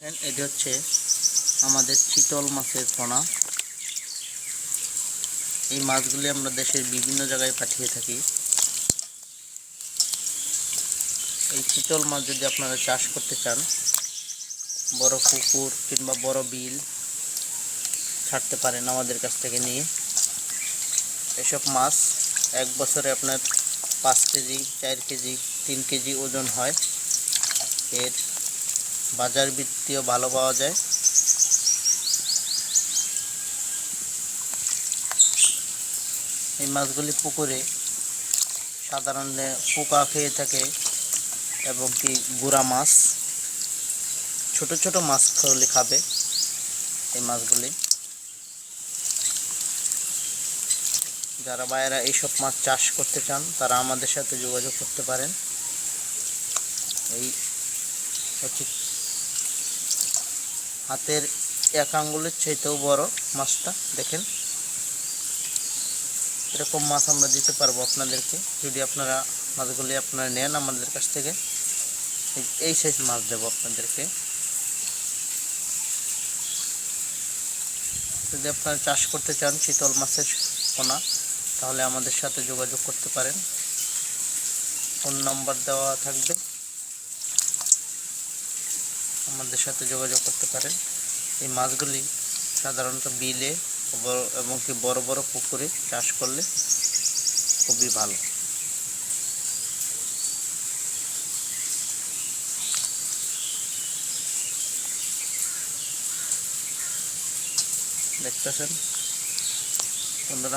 এটি হচ্ছে আমাদের চিতল মাছের পোনা। এই মাছগুলি আমরা দেশের বিভিন্ন জায়গায় পাঠিয়ে থাকি। এই চিতল মাছ যদি আপনারা চাষ করতে চান, বড় পুকুর কিংবা বড় বিল ছাড়তে পারেন আমাদের কাছ থেকে নিয়ে। এসব মাছ এক বছরে আপনার পাঁচ কেজি, চার কেজি, তিন কেজি ওজন হয়। এর বাজার বৃত্তিও ভালো পাওয়া যায়। এই মাছগুলি পুকুরে সাধারণত পোকা খেয়ে থাকে এবং কি গুড়া মাছ, ছোট ছোট মাছ খাওয়ালে খাবে এই মাছগুলি। যারা বাইরা এইসব মাছ চাষ করতে চান, তারা আমাদের সাথে যোগাযোগ করতে পারেন। এই হচ্ছে হাতের এক আঙ্গুলের চাইতেও বড় মাছটা, দেখেন। এরকম মাছ আমরা দিতে পারব আপনাদেরকে, যদি আপনারা মাছগুলি আপনারা নেন আমাদের কাছ থেকে। এই- সাইজ মাছ দেবো আপনাদেরকে। যদি আপনারা চাষ করতে চান শীতল মাছের পোনা, তাহলে আমাদের সাথে যোগাযোগ করতে পারেন। ফোন নাম্বার দেওয়া থাকবে। আমাদের সাথে যোগাযোগ করতে পারেন। এই মাছগুলি সাধারণত বিলে এবং কি বড় বড় পুকুরে চাষ করলে খুবই ভালো। দেখতেছেন? বন্ধুরা